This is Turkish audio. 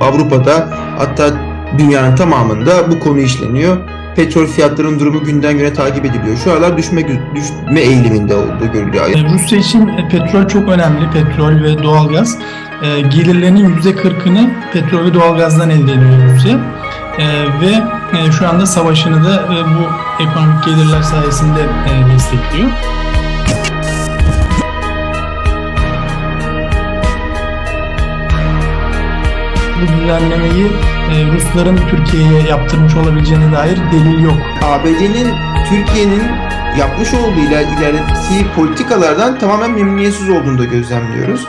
Avrupa'da hatta dünyanın tamamında bu konu işleniyor. Petrol fiyatlarının durumu günden güne takip ediliyor. Şu aralar düşme düşme eğiliminde olduğu görülüyor. E, Rusya için e, petrol çok önemli. Petrol ve doğalgaz. E, gelirlerinin %40'ını petrol ve doğalgazdan elde ediyor Rusya. E, ve e, şu anda savaşını da e, bu ekonomik gelirler sayesinde e, destekliyor. Bu e, Rusların Türkiye'ye yaptırmış olabileceğine dair delil yok. ABD'nin Türkiye'nin yapmış olduğu iler- politikalardan tamamen memnuniyetsiz olduğunu da gözlemliyoruz.